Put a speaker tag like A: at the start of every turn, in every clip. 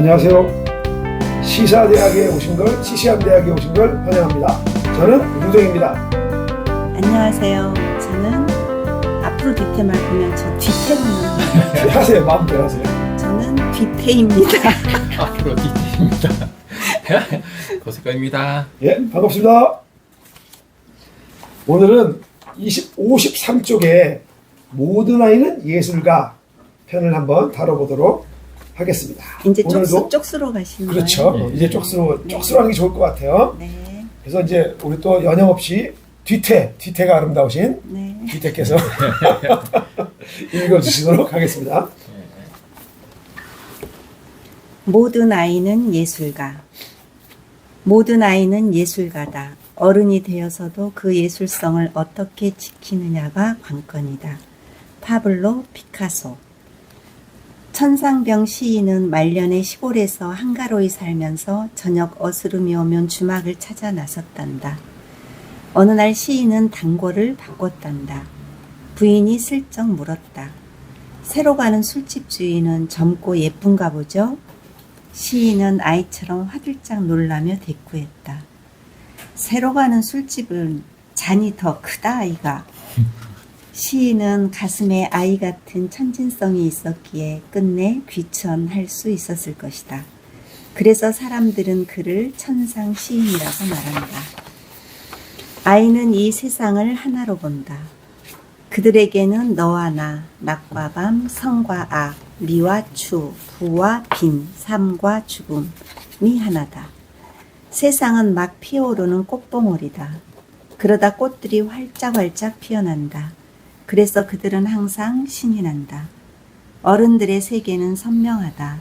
A: 안녕하세요. 시사대학에 오신 걸, 시시한 대학에 오신 걸 환영합니다. 저는 유정입니다.
B: 안녕하세요. 저는 앞으로 뒤태 말 보면 저 뒤태로는
A: 하세요. 마음대로 하세요.
B: 저는 뒤태입니다.
C: 앞으로 디테입니다. 고색입니다.
A: 예, 반갑습니다. 오늘은 20, 53쪽에 모든 아이는 예술가 편을 한번 다뤄보도록 하겠습니다.
B: 이제
A: 오늘도
B: 쪽수 쪽수로 가시는
A: 그렇죠.
B: 거예요?
C: 네.
A: 이제 쪽수로 쪽수로 하는 게 좋을 것 같아요.
B: 네,
A: 그래서 이제 우리 또 연영 없이 뒤태, 뒤태가 아름다우신
B: 네.
A: 뒤태께서 읽어주시도록 하겠습니다.
B: 모든 아이는 예술가. 모든 아이는 예술가다. 어른이 되어서도 그 예술성을 어떻게 지키느냐가 관건이다. 파블로 피카소. 천상병 시인은 말년에 시골에서 한가로이 살면서 저녁 어스름이 오면 주막을 찾아 나섰단다. 어느 날 시인은 단골을 바꿨단다. 부인이 슬쩍 물었다. 새로 가는 술집 주인은 젊고 예쁜가 보죠? 시인은 아이처럼 화들짝 놀라며 대꾸했다. 새로 가는 술집은 잔이 더 크다 아이가. 시인은 가슴에 아이 같은 천진성이 있었기에 끝내 귀천할 수 있었을 것이다. 그래서 사람들은 그를 천상 시인이라고 말한다. 아이는 이 세상을 하나로 본다. 그들에게는 너와 나, 낮과 밤, 성과 악, 미와 추, 부와 빈, 삶과 죽음이 하나다. 세상은 막 피어오르는 꽃봉오리다. 그러다 꽃들이 활짝활짝 피어난다. 그래서 그들은 항상 신이 난다. 어른들의 세계는 선명하다.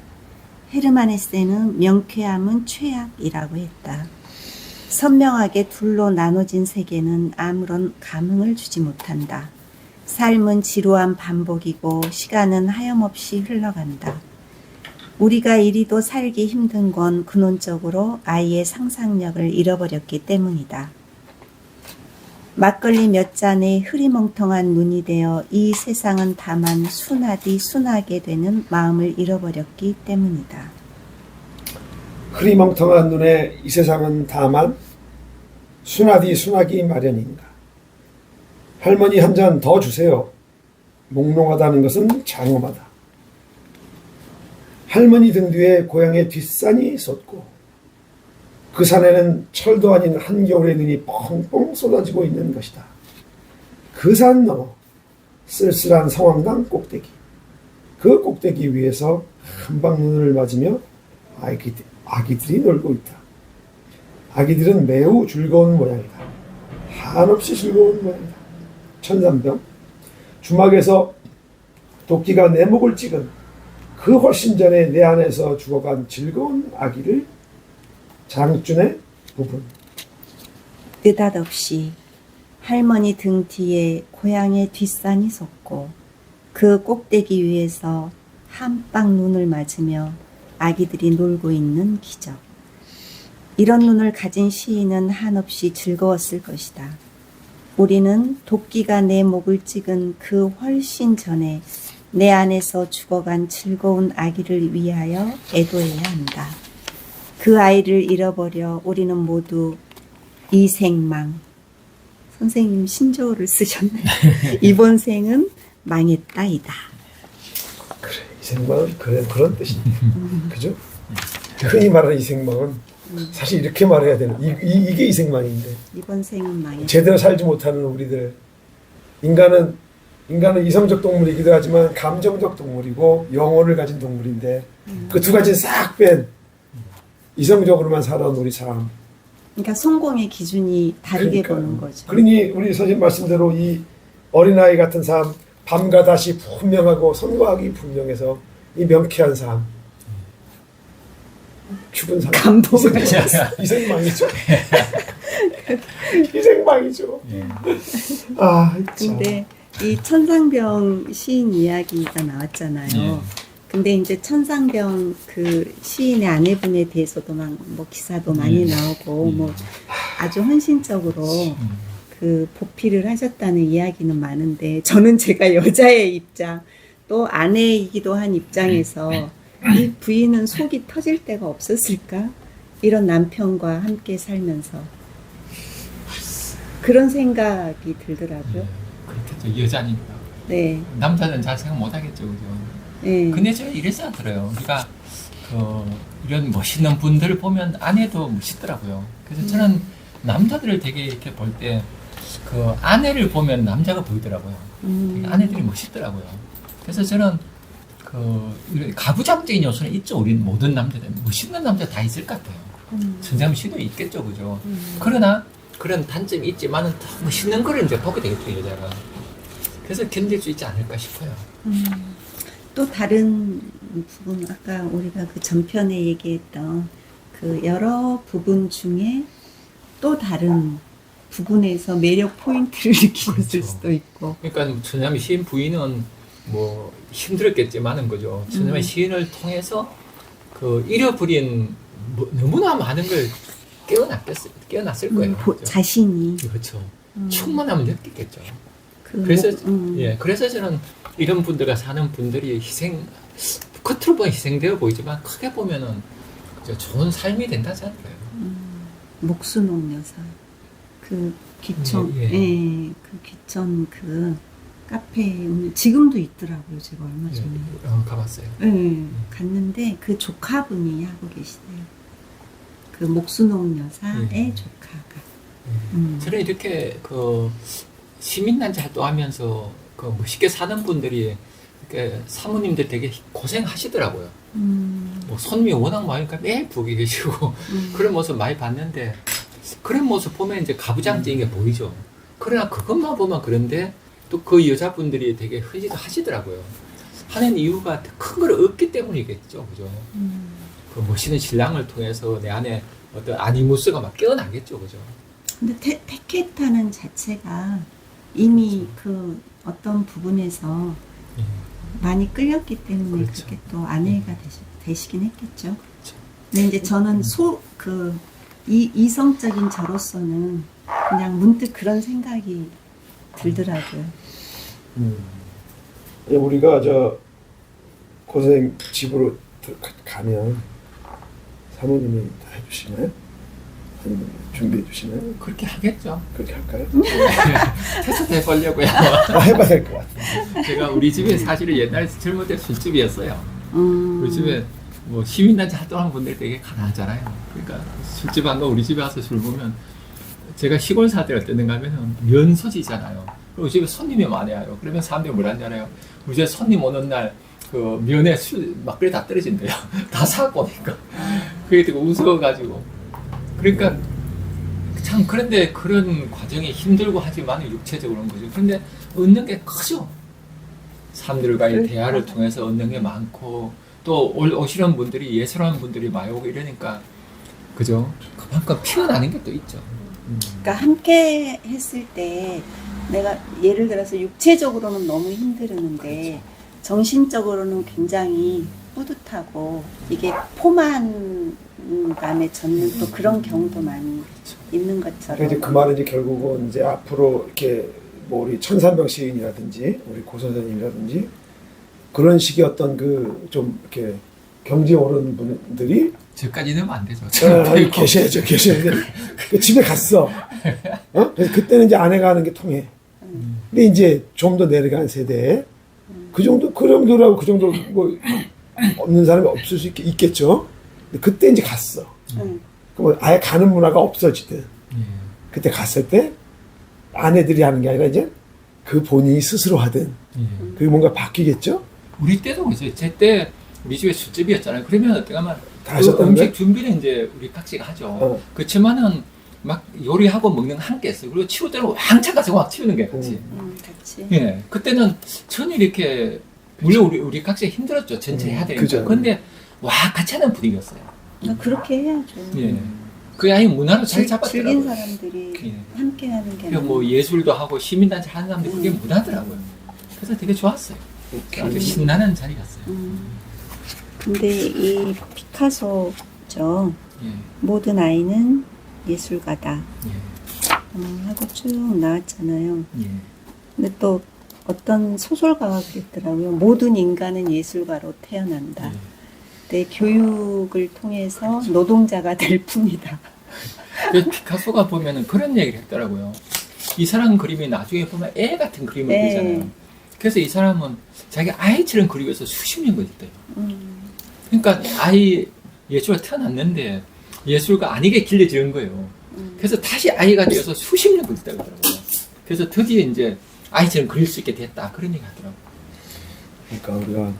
B: 헤르만헤세는 명쾌함은 최악이라고 했다. 선명하게 둘로 나눠진 세계는 아무런 감흥을 주지 못한다. 삶은 지루한 반복이고 시간은 하염없이 흘러간다. 우리가 이리도 살기 힘든 건 근원적으로 아이의 상상력을 잃어버렸기 때문이다. 막걸리 몇 잔에 흐리멍텅한 눈이 되어 이 세상은 다만 순하디 순하게 되는 마음을 잃어버렸기 때문이다.
A: 흐리멍텅한 눈에 이 세상은 다만 순하디 순하기 마련인가. 할머니 한 잔 더 주세요. 몽롱하다는 것은 장엄하다. 할머니 등 뒤에 고향의 뒷산이 솟고 그 산에는 철도 아닌 한겨울의 눈이 뻥뻥 쏟아지고 있는 것이다. 그 산 너머 쓸쓸한 성황당 꼭대기 그 꼭대기 위에서 한방 눈을 맞으며 아기들, 아기들이 놀고 있다. 아기들은 매우 즐거운 모양이다. 한없이 즐거운 모양이다. 천삼병 주막에서 도끼가 내 목을 찍은 그 훨씬 전에 내 안에서 죽어간 즐거운 아기를 장준의 부분
B: 느닷없이 할머니 등 뒤에 고향의 뒷산이 솟고 그 꼭대기 위에서 한방 눈을 맞으며 아기들이 놀고 있는 기적. 이런 눈을 가진 시인은 한없이 즐거웠을 것이다. 우리는 도끼가 내 목을 찍은 그 훨씬 전에 내 안에서 죽어간 즐거운 아기를 위하여 애도해야 한다. 그 아이를 잃어버려 우리는 모두 이 생망. 선생님 신조어를 쓰셨네. 이번 생은 망했다이다.
A: 그래 이 생망은 그래 그런 뜻이네 그죠? 흔히 말하는 이 생망은 사실 이렇게 말해야 되는 이, 이, 이게 이 생망인데
B: 이번 생은 망했다.
A: 제대로 살지 못하는 우리들 인간은 인간은 이성적 동물이기도 하지만 감정적 동물이고 영혼을 가진 동물인데 그 두 가지는 싹 뺀 이성적으로만 살아온 우리 삶
B: 그러니까 성공의 기준이 다르게
A: 그러니까요.
B: 보는 거죠.
A: 그러니 우리 선생님 말씀대로 이 어린아이 같은 삶 밤과 다시 분명하고 선과하기 분명해서 이 명쾌한 삶 죽은 삶
B: 감동을
A: 이생망이죠 이생망이죠
C: 예.
A: 아 참.
B: 근데 이 천상병 시인 이야기가 나왔잖아요.
C: 예.
B: 근데 이제 천상병 그 시인의 아내분에 대해서도 막 뭐 기사도 많이
C: 음.
B: 나오고
C: 음.
B: 뭐 아주 헌신적으로
C: 음.
B: 그 보필을 하셨다는 이야기는 많은데 저는 제가 여자의 입장 또 아내이기도 한 입장에서 이 부인은 속이 터질 때가 없었을까? 이런 남편과 함께 살면서 그런 생각이 들더라고요.
C: 그렇겠죠. 여자니까.
B: 네,
C: 남자는 잘 생각 못 하겠죠. 그죠?
B: 네.
C: 근데 제가 이래서 들어요. 그러니까 그 이런 멋있는 분들을 보면 아내도 멋있더라고요. 그래서 저는 남자들을 되게 이렇게 볼 때 그 아내를 보면 남자가 보이더라고요.
B: 음,
C: 아내들이 멋있더라고요. 그래서 저는 그 가부장적인 요소는 있죠. 우리 모든 남자들 멋있는 남자 다 있을 것 같아요.
B: 음,
C: 전자면 씨도 있겠죠, 그죠?
B: 음.
C: 그러나 그런 단점이 있지만은 더 멋있는 거를 이제 보게 되겠죠, 여자가. 그래서 견딜 수 있지 않을까 싶어요.
B: 음, 또 다른 부분 아까 우리가 그 전편에 얘기했던 그 여러 부분 중에 또 다른 부분에서 매력 포인트를 느끼셨을
C: 그렇죠.
B: 수도 있고
C: 그러니까 전자미 시인 부인은 뭐 힘들었겠지만은 거죠. 전자미
B: 음.
C: 시인을 통해서 그 잃어버린 뭐 너무나 많은 걸 깨어났겠 깨어났을 거예요.
B: 음, 보-? 자신이
C: 그렇죠.
B: 음,
C: 충만하면 느끼겠죠.
B: 그
C: 그래서
B: 뭐- 음,
C: 예, 그래서 저는 이런 분들과 사는 분들이 희생 겉으로 보면 희생되어 보이지만 크게 보면은 그저 좋은 삶이 된다 생각해요.
B: 음, 목수농 여사 그 귀천
C: 예,
B: 예,
C: 예.
B: 그 귀천 그 카페 오늘 지금도 있더라고요 제가 얼마
C: 예,
B: 전에
C: 어, 가봤어요.
B: 예, 갔는데 그 조카분이 하고 계시대요 그 목수농 여사의
C: 예.
B: 조카가
C: 예.
B: 음.
C: 저는 이렇게 그 시민단체 활동하면서 그 멋있게 사는 분들이 이렇게 사모님들 되게 고생하시더라고요.
B: 음,
C: 뭐 손님이 워낙 많으니까 매일 부기 계시고
B: 음.
C: 그런 모습 많이 봤는데 그런 모습 보면 이제 가부장적인 게 보이죠. 그러나 그것만 보면 그런데 또 그 여자분들이 되게 흐지도 하시더라고요. 하는 이유가 큰 걸 얻기 때문이겠죠. 그죠?
B: 음.
C: 그 멋있는 신랑을 통해서 내 안에 어떤 아니무스가 막 깨어나겠죠. 그죠?
B: 근데 테, 테케타는 자체가 이미 그 어떤 부분에서
C: 예.
B: 많이 끌렸기 때문에
C: 그렇죠.
B: 그렇게 또 아내가 되시, 되시긴 했겠죠.
C: 그렇죠.
B: 근데 이제 저는 소, 그, 이, 이성적인 저로서는 그냥 문득 그런 생각이 들더라고요.
A: 예, 우리가 저 고생 집으로 가면 사모님이 다 해주시나요? 준비해 주시나요?
C: 그렇게 하겠죠.
A: 그렇게 할까요?
C: 테스트 해보려고요.
A: 아, 해봐야 될 것 같아요.
C: 제가 우리 집에 사실은 옛날에 젊을 때 술집이었어요.
B: 음,
C: 우리 집에 뭐 시민단체 활동하는 분들 되게 가난하잖아요. 그러니까 술집 안 가고 우리 집에 와서 술 보면 제가 시골 살 때 어땠는가 하면은 면소지잖아요. 그리고 우리 집에 손님이 많아요. 그러면 사람들이 뭐라 하잖아요. 우리 집에 손님 오는 날 그 면에 술 막걸리 다 떨어진대요. 다 사고 오니까. 그게 되게 무서워가지고. 그러니까 참 그런데 그런 과정이 힘들고 하지만 육체적으로는 거죠. 그런데 얻는 게 크죠. 사람들과의
B: 그러니까.
C: 대화를 통해서 얻는 게 많고 또 올- 오시는 분들이 예술하는 분들이 많이 오고 이러니까 그죠? 그만큼 피어나는 게 또 있죠. 음.
B: 그러니까 함께 했을 때 내가 예를 들어서 육체적으로는 너무 힘들었는데 정신적으로는 굉장히 뿌듯하고 이게 포만 감에 젖는 또 그런 경우도 많이 있는
A: 그러니까
B: 것처럼
A: 이제 그 말은 이제 결국은 이제 앞으로 이렇게 뭐 우리 천산병 시인이라든지 우리 고 선생님이라든지 그런 식의 어떤 그 좀 이렇게 경제 오른 분들이
C: 저까지 넣으면 안 되죠.
A: 아, 계셔야죠, 계셔야죠. 그 집에 갔어. 어? 그래서 그때는 이제 아내가 하는 게 통해.
B: 음.
A: 근데 이제 좀 더 내려간 세대에 그 정도, 그 정도라고 그 정도 뭐 없는 사람이 없을 수 있, 있겠죠. 근데 그때 이제 갔어.
B: 응.
A: 그럼 아예 가는 문화가 없어지든
C: 예.
A: 그때 갔을 때 아내들이 하는 게 아니라 이제 그 본인이 스스로 하든
C: 예.
A: 그게 뭔가 바뀌겠죠?
C: 우리 때도 그죠. 제때 우리 집에 술집이었잖아요. 그러면 어떻게 하면
A: 다
C: 그? 음식 준비는 이제 우리 각시가 하죠.
A: 어.
C: 그렇지만은 막 요리하고 먹는 거 함께 했어요. 그리고 치울 때는 왕창 가서 막 치우는 게 같이.
B: 음, 같이
C: 예. 그때는 전혀 이렇게 물론 우리 우리 각자 힘들었죠. 전체
A: 음,
C: 해야 되니까.
A: 그죠.
C: 근데 와 같이 하는 분위기였어요.
B: 아, 그렇게 해야죠.
C: 예. 그 아예 문화를 잘
B: 즐-
C: 잡았더라고요.
B: 즐긴 사람들이
C: 예.
B: 함께 하는 게
C: 그리고 뭐 예술도 하고 시민단체 하는 사람들이 그게
B: 음.
C: 문화더라고요. 그래서 되게 좋았어요.
A: 오케이.
C: 아주 신나는 자리였어요.
B: 음. 근데 이 피카소죠.
C: 예.
B: 모든 아이는 예술가다
C: 예.
B: 어, 하고 쭉 나왔잖아요.
C: 예.
B: 근데 또 어떤 소설가가 그랬더라고요. 모든 인간은 예술가로 태어난다.
C: 예.
B: 때 교육을 통해서 노동자가 될 뿐이다.
C: 그 피카소가 보면은 그런 얘기를 했더라고요. 이 사람 그림이 나중에 보면 애 같은 그림을
B: 네.
C: 그리잖아요. 그래서 이 사람은 자기 아이처럼 그리기 위해서 수십 년 걸렸대요.
B: 음,
C: 그러니까 아이 예수가 태어났는데 예술가 아니게 길러지는 거예요.
B: 음.
C: 그래서 다시 아이가 되어서 수십 년 걸렸다고 하더라고요. 그래서 드디어 이제 아이처럼 그릴 수 있게 됐다. 그런 얘기 하더라고요.
A: 그러니까 우리가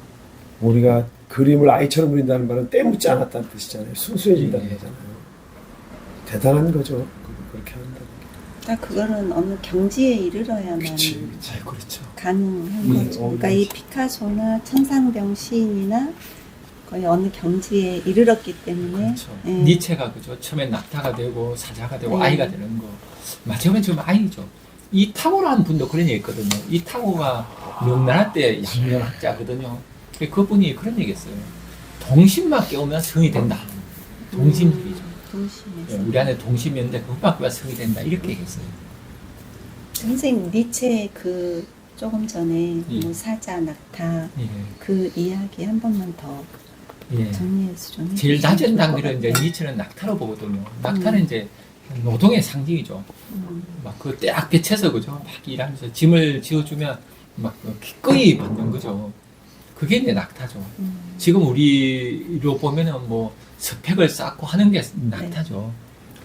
A: 우리가 그림을 아이처럼 그린다는 말은 때묻지 않았다는 뜻이잖아요. 순수해진다는
C: 예.
A: 거잖아요. 대단한 거죠. 그- 그렇게 한다는 게.
B: 딱 그거는 어느 경지에 이르러야만
A: 그치.
C: 잘 그렇죠.
B: 가능한
A: 음,
B: 거죠.
A: 어,
B: 그러니까 이
A: 그렇지.
B: 피카소나 천상병 시인이나 거의 어느 경지에 이르렀기 때문에
C: 그렇죠.
B: 예.
C: 니체가 그죠. 처음에 낙타가 되고 사자가 되고
B: 네.
C: 아이가 되는 거. 마지막엔 지금 아이죠. 이 타고라는 분도 그런 얘기 했거든요. 이 타고가 명나라 때 양면학자거든요. 그분이 그런 얘기 했어요. 동심만 깨우면 성이 된다. 동심이죠.
B: 동심에서.
C: 예, 우리 안에 동심이 있는데 그것만 깨면 성이 된다. 이렇게 얘기했어요.
B: 선생님 니체 그 조금 전에
C: 예.
B: 뭐 사자 낙타
C: 예.
B: 그 이야기 한 번만 더
C: 예.
B: 정리해서 좀
C: 제일
B: 해주시면
C: 낮은
B: 좋을 것
C: 단계를 이제. 니체는 낙타로 보거든요. 낙타는 이제 노동의 상징이죠.
B: 음,
C: 막그 딱 배쳐서 그죠. 막 일하면서 짐을 지어주면 막 그 기꺼이 받는 거죠. 그게 이제 낙타죠.
B: 음.
C: 지금 우리로 보면은 뭐 스펙을 쌓고 하는 게 낙타죠.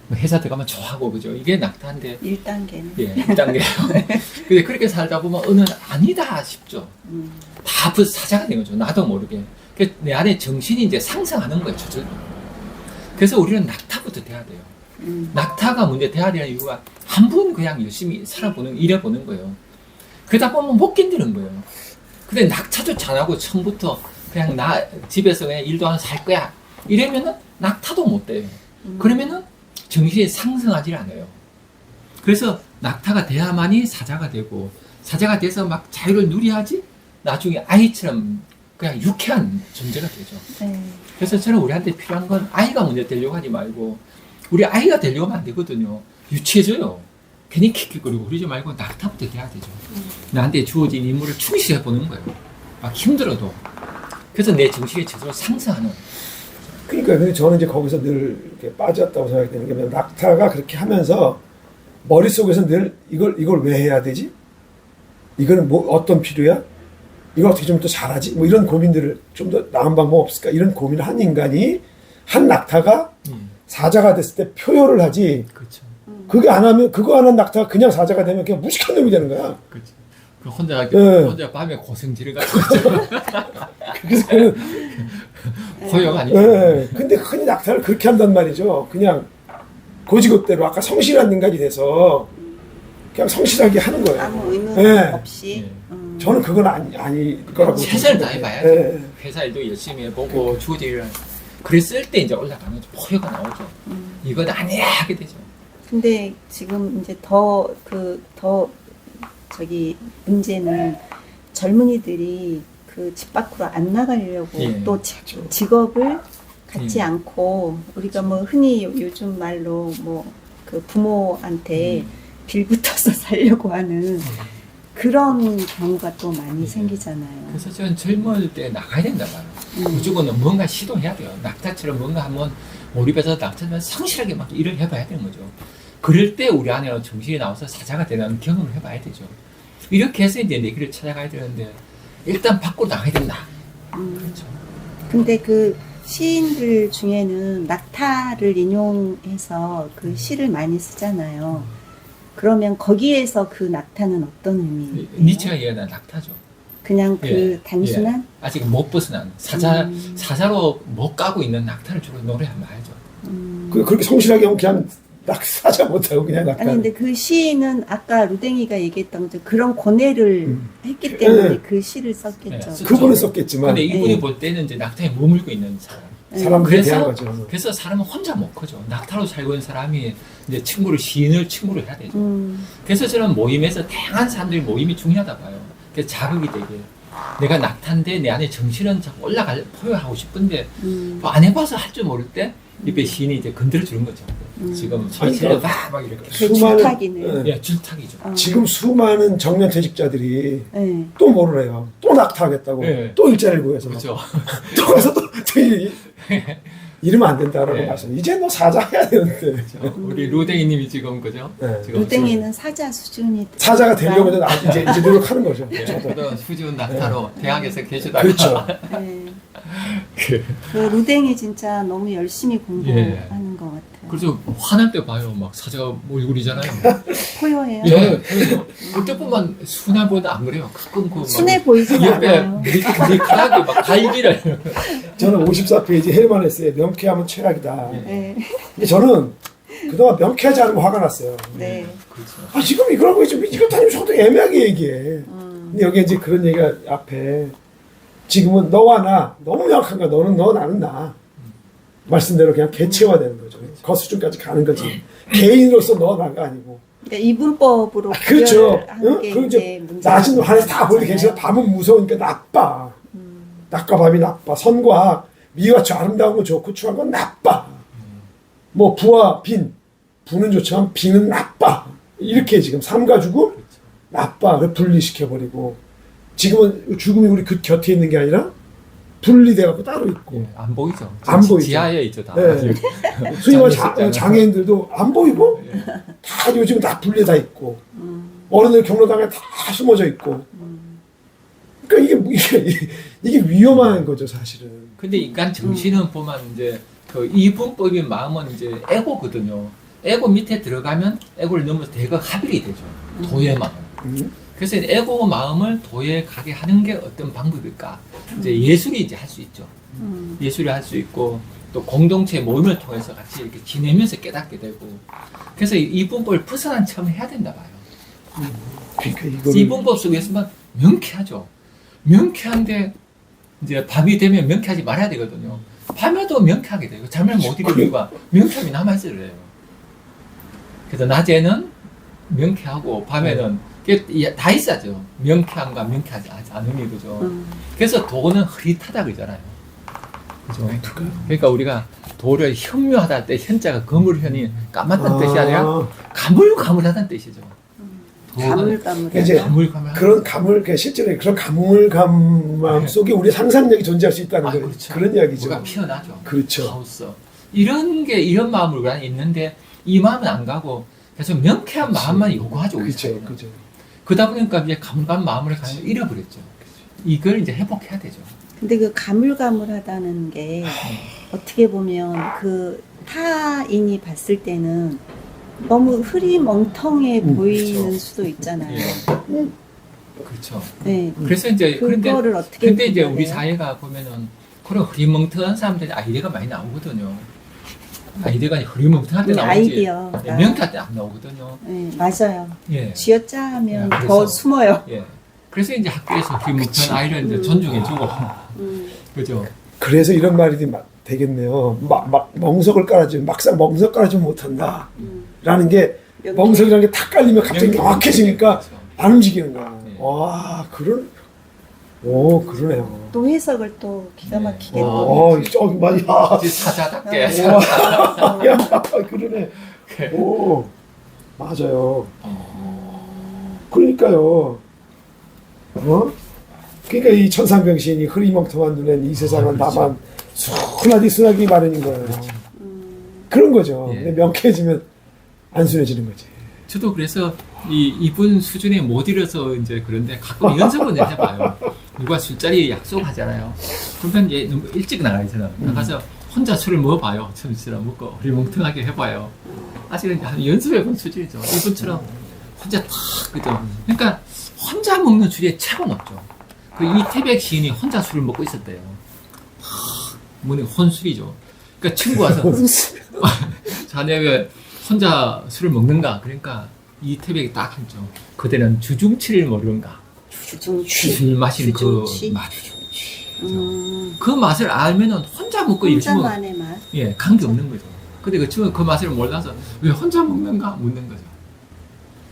C: 뭐 회사 들어가면 좋아하고 그죠. 이게 낙타인데
B: 1단계는
C: 예, 1단계요. 근데 그렇게 살다 보면 어느 아니다 싶죠.
B: 음,
C: 다그 사자가 된 거죠. 나도 모르게. 그내 안에 정신이 이제 상승하는 거예요. 저절로. 그래서 우리는 낙타부터 돼야 돼요.
B: 음,
C: 낙타가 문제 돼야 되는 이유가 한번 그냥 열심히 살아보는, 일해보는 거예요. 그러다 보면 못 견디는 거예요. 근데 낙타도 잘하고 처음부터 그냥 나 집에서 그냥 일도 안 살 거야. 이러면은 낙타도 못 돼요.
B: 음.
C: 그러면은 정신이 상승하지 않아요. 그래서 낙타가 돼야만이 사자가 되고 사자가 돼서 막 자유를 누려야지 나중에 아이처럼 그냥 유쾌한 존재가 되죠.
B: 네.
C: 그래서 저는 우리한테 필요한 건 아이가 먼저 되려고 하지 말고 우리 아이가 되려고 하면 안 되거든요. 유치해져요. 괜히 킥킥거리고 그러지 말고 낙타부터 돼야 되죠. 나한테 주어진 임무를 충실해 보는 거예요. 막 힘들어도. 그래서 내 정신이 저절로 상승하는.
A: 그러니까 근데 저는 이제 거기서 늘 이렇게 빠졌다고 생각이 되는 게 뭐냐면 낙타가 그렇게 하면서 머릿속에서 늘 이걸 이걸 왜 해야 되지? 이거는 뭐 어떤 필요야? 이걸 어떻게 좀 더 잘하지? 뭐 이런 고민들을 좀 더 나은 방법 없을까? 이런 고민을 한 인간이 한 낙타가
C: 음,
A: 사자가 됐을 때 표효를 하지.
C: 그렇죠.
A: 그게 안 하면 그거 안 한 낙타가 그냥 사자가 되면 그냥 무식한 놈이 되는 거야.
C: 그렇죠. 그 혼자
A: 네.
C: 혼자 밤에 고생 지르가지고
A: 그래서 그
C: 고용 아니죠.
A: 예, 근데 흔히 낙타를 그렇게 한단 말이죠. 그냥 고지급대로 아까 성실한 인간이 돼서 그냥 성실하게 하는 거예요.
B: 아무 의무
A: 네.
B: 없이
C: 네.
B: 음,
A: 저는 그건 아니, 아니 거라고.
C: 최선을
A: 생각해요.
C: 다해봐야죠.
A: 예,
C: 회사 일도 열심히 해보고 주어진 일을 그랬을 때 이제 올라가는 거죠. 포효가 나오죠.
B: 음.
C: 이건 아니야 하게 되죠.
B: 근데 지금 이제 더 그 더 저기 문제는 젊은이들이 그 집 밖으로 안 나가려고
C: 예.
B: 또 지- 직업을 갖지
C: 예.
B: 않고 우리가 뭐 흔히 요- 요즘 말로 뭐 그 부모한테
C: 음.
B: 빌붙어서 살려고 하는 그런 경우가 또 많이
C: 예.
B: 생기잖아요.
C: 그래서 저는 젊을 때 나가야 된다 봐요.
B: 음.
C: 무조건 뭔가 시도해야 돼요. 낙타처럼 뭔가 한번 몰입해서 낙타처럼 성실하게 막 일을 해봐야 되는 거죠. 그럴 때 우리 안에 정신이 나와서 사자가 되는 경험을 해봐야 되죠. 이렇게 해서 이제 내 길을 찾아가야 되는데 일단 밖으로 나가야 된다.
B: 음.
C: 그렇죠.
B: 근데 그 시인들 중에는 낙타를 인용해서 그 시를 많이 쓰잖아요. 그러면 거기에서 그 낙타는 어떤 의미예요?
C: 니체가 얘기하는 낙타죠.
B: 그냥 그
C: 예,
B: 단순한
C: 아직 못 벗어난 사자
B: 음.
C: 사자로 못 가고 있는 낙타를 주로 노래하면 알죠.
B: 음.
A: 그, 그렇게 성실하게 하면 그냥 낙 사자 못하고 그냥 낙타.
B: 아니 근데 그 시인은 아까 루댕이가 얘기했던 것처럼 그런 고뇌를
A: 음.
B: 했기 때문에
A: 네.
B: 그 시를 썼겠죠.
C: 네,
A: 그분은 썼겠지만
C: 근데 이분이
B: 예.
C: 볼 때는 이제 낙타에 머물고 있는 사람.
B: 네.
C: 그래서-
A: 대한 거죠.
C: 그래서 사람은 혼자 못 커죠. 낙타로 살고 있는 사람이 이제 친구를 시인을 친구로 해야 되죠.
B: 음,
C: 그래서 저는 모임에서 다양한 사람들이 모임이 중요하다 봐요. 그래서 자극이 되게. 내가 낙타인데 내 안에 정신은 자꾸 올라갈, 포효하고 싶은데
B: 음.
C: 뭐 안 해봐서 할 줄 모를 때 옆에 시인이 이제 건드려 주는 거죠. 지금
A: 아니,
C: 설치를
A: 그-
C: 막, 막 이렇게.
B: 그
A: 수많은-
B: 줄타기네.
A: 예.
C: 예, 줄타기죠.
B: 어.
A: 지금 수많은 정년퇴직자들이
B: 네.
A: 또 뭐를 해요? 또 낙타하겠다고
C: 네.
A: 또 일자리를 구해서 막
C: 그렇죠.
A: 또 가서 또, 또 이- 이러면 안 된다라고
C: 네.
A: 말씀. 이제 너 사자해야 되는데.
C: 우리 루댕이님이 지금 그죠?
A: 네.
C: 지금
B: 루댕이는 사자 수준이
A: 사자가 되려고 이제, 나- 이제, 이제 노력하는 거죠.
C: 예,
A: 저도.
C: 수지훈 낙타로 대학에서 계시다가
A: 그렇죠.
B: 네.
C: 그-
B: 그 루댕이 진짜 너무 열심히 공부하는
C: 예.
B: 것 같아요.
C: 그래서 화날 때 봐요. 막 사자가 뭐 얼굴이잖아요.
B: 포효해요.
C: 예. 그래서 그때 보면 순화보다 안 그래요. 가끔 그막
B: 순해
C: 옆에
B: 않아요.
C: 머리카락이 막 갈기를.
A: 저는 54페이지 헤르만레스의 명쾌하면 최악이다.
B: 네.
A: 근데 저는 그동안 명쾌하지 않으면 화가 났어요.
B: 네.
C: 그렇죠.
A: 아, 지금 이거라고 지금 이거 다니면서도 애매하게 얘기해.
B: 음.
A: 근데 여기 이제 그런 얘기가 앞에 지금은 너와 나 너무 명확한 거야. 너는 너 나는 나. 말씀대로 그냥 개체화되는 거죠. 그 수준까지 가는 거지. 개인으로서 너 나가 아니고.
B: 그러니까 이분법으로
A: 아, 그렇죠. 응?
B: 게
A: 그리고
B: 이제
A: 낮은 하늘에서 다
B: 되잖아요.
A: 계시다 밤은 무서우니까 나빠.
B: 음.
A: 낮과 밤이 나빠. 선과 악, 미와 저 아름다운 건 좋고 추한 건 나빠. 뭐 부와 빈, 부는 좋지만 빈은 나빠. 이렇게 지금 삶과 죽음 나빠. 를 분리시켜버리고 지금은 죽음이 우리 그 곁에 있는 게 아니라 분리돼 갖고 따로 있고
C: 예, 안 보이죠.
A: 안
C: 지-
A: 보이죠.
C: 지하에 있죠 다.
A: 네. 소위 말해
C: 장례식장은.
A: 장애인들도 안 보이고
C: 예.
A: 다 요즘 다 분리돼 다 있고
B: 음.
A: 어른들 경로당에 다 숨어져 있고 그러니까 이게 이게 이게 위험한 거죠 사실은.
C: 근데 인간 정신은 보면 이제 그 이분법인 마음은 이제 에고거든요. 에고 밑에 들어가면 에고를 넘어서 대거 합일이 되죠. 도의 마음.
A: 음.
C: 그래서 에고 마음을 도에 가게 하는 게 어떤 방법일까? 이제 예술이 이제 할 수 있죠.
B: 음.
C: 예술이 할 수 있고 또 공동체 모임을 통해서 같이 이렇게 지내면서 깨닫게 되고 그래서 이 이분법을 벗어난 체험을 해야 된다 봐요.
A: 그러니까 이거를
C: 이분법 속에서만 명쾌하죠. 명쾌한데 이제 밤이 되면 명쾌하지 말아야 되거든요. 밤에도 명쾌하게 돼요. 잠을 못 이루는 이유가 명쾌함이 남아있어요. 그래서 낮에는 명쾌하고 밤에는 이- 다 있어야죠. 명쾌함과 명쾌하지 않음이 그죠.
B: 음.
C: 그래서 도는 흐릿하다 그러잖아요. 그죠. 그러니까 우리가 도를 현묘하다 할때 현자가 거물현이 까맣다는 뜻이 아니라 가물가물하다는 뜻이죠. 도는
B: 가물가물.
A: 이제
C: 가물가물.
A: 그런 가물 그 실제로 그런 가물감함 속에 우리 상상력이 존재할 수 있다는
C: 아,
A: 거
C: 그렇죠.
A: 그런 이야기죠.
C: 뭐가 피어나죠.
A: 그렇죠.
C: 하우스. 이런 게 이런 마음을 우리가 있는데 이 마음은 안 가고 계속 명쾌한
A: 그렇지.
C: 마음만 요구하죠.
A: 그렇죠. 그렇죠.
C: 그러다 보니까 이제 가물간 마음을 가는 걸 잃어버렸죠. 이걸 이제 회복해야 되죠.
B: 근데 그 가물가물하다는 게 어떻게 보면 그 타인이 봤을 때는 너무 흐리멍텅해
A: 음,
B: 보이는
C: 그렇죠.
B: 수도 있잖아요.
C: 예. 그렇죠.
B: 네.
C: 그래서 이제 그런데
B: 어떻게
C: 근데 이제 우리? 사회가 보면은 그런 흐리멍텅한 사람들이 아이디어가 많이 나오거든요. 아이디어가 흐리멍텅할 때
B: 음,
C: 나오지.
B: 아이디어.
C: 네, 때안 나오거든요.
B: 네, 맞아요.
C: 예.
B: 쥐어짜면
C: 야,
B: 더
C: 그래서-
B: 숨어요.
C: 예. 그래서 이제 학교에서 흐리멍텅한 아이를 이제 존중해주고
B: 음.
C: 그죠.
A: 그래서 이런 말이 막 되겠네요. 막, 막 멍석을 깔아주면 막상 멍석 깔아주면 못한다.
B: 음.
A: 라는 게
B: 명쾌.
A: 멍석이라는 게 탁 깔리면 갑자기. 명확해지니까
C: 그렇죠.
A: 안 움직이는 거야.
C: 네.
A: 와, 그런, 오, 그러네요.
B: 또 해석을 또 기가
C: 네.
B: 막히게
A: 와,
B: 또
A: 어, 저, 많이, 야,
C: 이제 사자답게
B: 네.
A: 와, 야, 그러네. 오, 맞아요. 그러니까요. 어? 그러니까 이 천상병신이 흐리멍텅한 눈엔 이 세상은
C: 아, 그렇죠.
A: 나만 순하디 순하기 마련인 거예요.
B: 음.
A: 그런 거죠.
C: 예.
A: 근데 명쾌해지면 안 순해지는 거지.
C: 저도 그래서 이 이분 수준에 못 이뤄서 이제 그런데 가끔 연습은 해봐요. 누가 술자리 약속하잖아요. 그러면 이제 너무 일찍 나가요 저는. 나가서 혼자 술을 먹어봐요. 처음처럼 먹고 흐리멍텅하게 해봐요. 아직은 한 연습해본 수준이죠. 이분처럼 혼자 탁 그죠. 그러니까 혼자 먹는 술이 최고 높죠. 그 이태백 시인이 혼자 술을 먹고 있었대요. 하, 뭐니 혼술이죠. 그러니까 친구 와서 자네 왜 혼자 술을 먹는가? 그러니까 이태백이 딱 했죠. 그대는 주중치를 모르는가?
B: 주중치.
C: 술 마시는 그
B: 주중치?
C: 맛.
B: 음.
C: 그 맛을 알면은 혼자 먹고 일주면
B: 혼자만의 맛.
C: 예 관계 없는 거죠. 근데 그 친구 그 맛을 몰라서 왜 혼자 먹는가 묻는 거죠.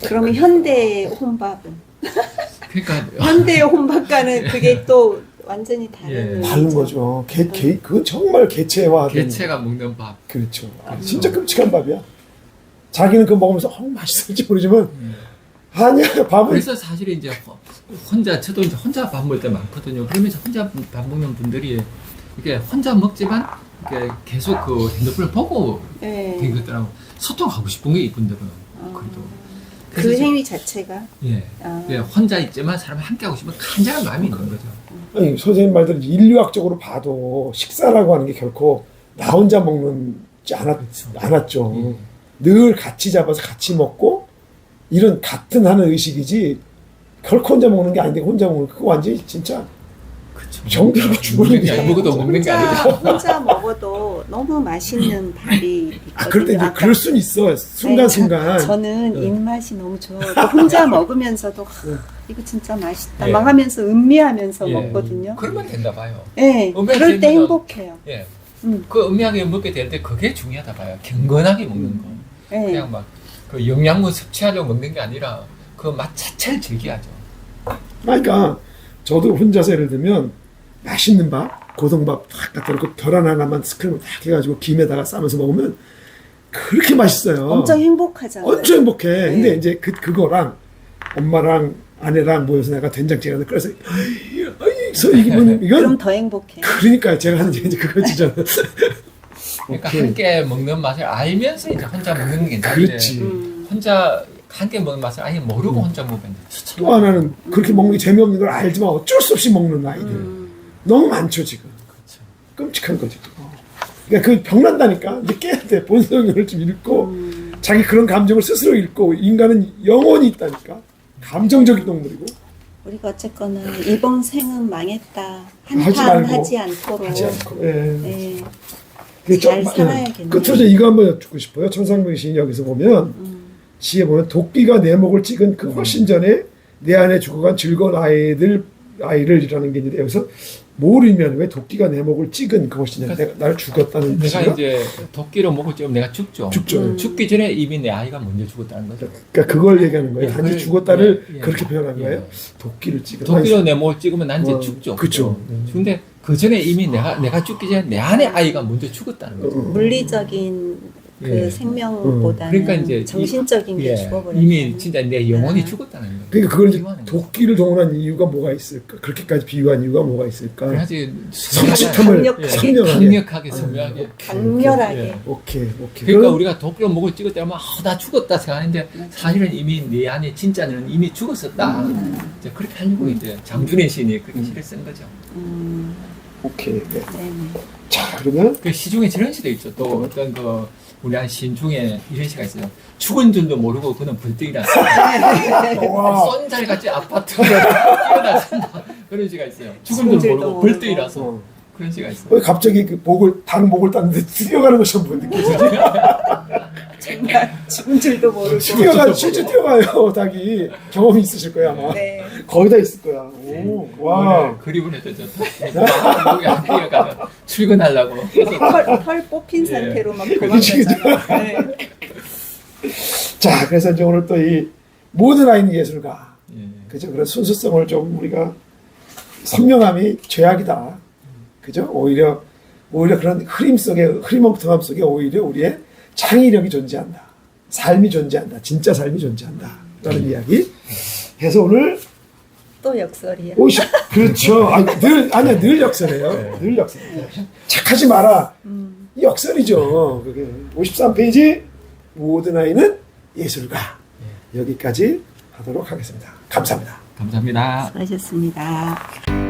B: 그러면 현대의 혼밥은
C: 그러니까
B: 현대의 혼밥과는 그게 또 완전히 다른
C: 예.
A: 다른 거죠. 개, 개, 그건 정말 개체화된.
C: 개체가 먹는 밥.
A: 그렇죠.
C: 그렇죠.
A: 진짜 끔찍한 밥이야. 자기는 그거 먹으면서 어, 맛있을지 모르지만
C: 음.
A: 아니야 밥은
C: 그래서 사실 이제 호- 혼자 저도 이제 혼자 밥 먹을 때 많거든요. 그러면서 혼자 밥 먹는 분들이 이게 혼자 먹지만 이게 계속 그 핸드폰을 보고
B: 네.
C: 된 것들하고 소통하고 싶은 게 이분들은
B: 어.
C: 그래도
B: 그 행위 자체가
C: 예.
B: 아,
C: 예, 혼자 있지만 사람이 함께 하고 싶으면 간절한 마음이 있는 거죠.
A: 아니 선생님 말대로 인류학적으로 봐도 식사라고 하는 게 결코 나 혼자 먹는지 않았,
C: 그렇죠.
A: 않았죠.
C: 예.
A: 늘 같이 잡아서 같이 먹고 이런 같은 하는 의식이지 결코 혼자 먹는 게 아닌데 혼자 먹는 거 그거 완전히 진짜. 정교하게 죽는
C: 게. 아무것도 먹는 게
B: 혼자,
C: 아니죠.
B: 혼자 먹어도 너무 맛있는 밥이
A: 아 그럴 때. 이제
B: 아까
A: 그럴 수는 있어 순간순간
B: 네, 저, 는
A: 네.
B: 입맛이 너무 좋아요. 혼자 먹으면서도 하, 이거 진짜 맛있다.
C: 예.
B: 막 하면서 음미하면서
C: 예.
B: 먹거든요.
C: 그러면 된다 봐요.
B: 예,
C: 음미하게
B: 그럴 때 행복해요.
C: 예.
B: 음,
C: 그 음미하게 먹게 되는데 그게 중요하다 봐요. 경건하게 먹는 거.
B: 예.
C: 그냥 막 그 영양분 섭취하려고 먹는 게 아니라 그 맛 자체를 즐겨야죠.
A: 그러니까 저도 혼자서 예를 들면 맛있는 밥 고등밥 딱 갖다 놓고 계란 하나만 스크램을 딱 해가지고 김에다가 싸면서 먹으면 그렇게 맛있어요
B: 엄청 행복하잖아요.
A: 엄청 행복해.
B: 네.
A: 근데 이제 그, 그거랑 엄마랑 아내랑 모여서 내가 된장찌개 하나 끓여서, 서 이건,
B: 그럼
A: 이건,
B: 더 행복해.
A: 그러니까 제가 하는 게 이제 그거지잖아.
C: 그러니까
A: 오케이.
C: 함께 먹는 맛을 알면서 이제 혼자 먹는 게 괜찮은데
A: 그렇지.
B: 음,
C: 혼자 함께 먹는 맛을 아예 모르고 혼자 먹으면
A: 또 하나는 그렇게 먹는 게 재미없는 걸 알지만 어쩔 수 없이 먹는 아이들.
B: 음,
A: 너무 많죠, 지금.
C: 그렇죠.
A: 끔찍한 거지. 그러니까 그 병난다니까. 이제 깨야 돼. 본성을 좀 잃고,
B: 음,
A: 자기 그런 감정을 스스로 잃고, 인간은 영혼이 있다니까. 감정적인 동물이고.
B: 우리가 어쨌거나 이번 생은 망했다.
A: 하지
B: 한탄
A: 말고.
B: 하지 않도록.
A: 하지 않고. 예.
B: 예.
A: 그게
B: 잘
A: 좀-
B: 살아야겠네요.
A: 끝으로 저 이거 한번 여쭙고 싶어요. 천상명 시인 여기서 보면
B: 음,
A: 지혜 보면 도끼가 내 목을 찍은 그 훨씬 전에 내 안에 죽어간 즐거운 아이들 아이를이라는 게 있는데 여기서 뭘 의미하는 거예요? 도끼가 내 목을 찍은 그 훨씬 전에 내가 날 죽었다는
C: 내가
A: 뜻이가
C: 이제 도끼로 먹을 쯤 내가 죽죠.
A: 죽죠.
B: 음.
C: 죽기 전에 이미 내 아이가 먼저 죽었다는 거죠.
A: 그러니까 그걸 얘기하는 거예요.
C: 예,
A: 단지
C: 그걸-
A: 죽었다를
C: 예, 예.
A: 그렇게 표현한
C: 예.
A: 거예요. 도끼를 찍은
C: 도끼로 내 목을 찍으면 난 이제
A: 어,
C: 죽죠.
A: 그쵸.
C: 근데 그 전에 이미 내가 내가 죽기 전에 내 안에 아이가 먼저 죽었다는 거죠.
A: 어,
B: 물리적인 그
C: 예.
B: 생명보다는
C: 그러니까 이제 이-
B: 정신적인 게
C: 예,
B: 죽어버렸어요.
C: 이미 진짜 내 영혼이
B: 아.
C: 죽었다는 거예요.
A: 그러니까 그걸 이제. 도끼를 동원한 이유가 뭐가 있을까? 그렇게까지 비유한 이유가 뭐가 있을까?
C: 그래야지
A: 성취탐을
B: 강력하게.
A: 선명하게.
C: 강력하게 선명하게.
B: 강렬하게.
C: 예.
A: 오케이, 오케이.
C: 그러니까
A: 그럼-
C: 우리가 도끼로 목을 찍을 때면 아, 나 죽었다 생각하는데 사실은 이미 내 안에 진짜는 이미 죽었었다. 이제 그렇게 하려고 이제 장준의 시인이 그렇게 시를 쓴 거죠.
B: 음,
A: 오케이. 네.
B: 네네.
A: 자, 그러면
C: 그 시중에 저런 시도 있죠. 또 어떤 그 우리 한 시인 중에 이런 시가 있어요. 죽은 줄도 모르고 그는 불뜨기라.
A: 와.
C: 쏜살같이 아파트로 뛰어나선다. 그런 시가 있어요. 죽은 줄
B: 줄도
C: 모르고. 불뜨기라서
A: 어.
C: 그런 시가 있어요.
A: 왜 갑자기 그 목을 닭 목을 땄는데 뛰어가는 것처럼 뭐 느끼지?
B: 정말 죽은 줄도 모르고.
A: 뛰어가 실제 뛰어가요 닭이 경험이 있으실 거야 아마
B: 네.
A: 거의 다 있을 거야. 오, 와.
C: 오늘 그림을 해도 좋다. 목이 안 뛰어가면 출근하려고.
B: 털, 털 뽑힌
C: 예.
B: 상태로 막 도망가잖아. 네.
A: 자 그래서 이제 오늘 또 이 모든 아이는 예술가
C: 예.
A: 그죠? 그런 순수성을 좀 우리가 선명함이 죄악이다. 그죠? 오히려 오히려 그런 흐림 속에 흐리멍텅함 속에 오히려 우리의 창의력이 존재한다. 삶이 존재한다. 진짜 삶이 존재한다. 라는 이야기. 해서 오늘
B: 또 역설이야.
A: 오십 그렇죠. 아니, 늘 아니야 늘 역설이에요.
C: 네.
A: 늘 역설. 착하지 마라.
B: 음,
A: 역설이죠. 그게 53페이지 모든 아이는 예술가 여기까지 하도록 하겠습니다. 감사합니다.
C: 감사합니다.
B: 수고하셨습니다.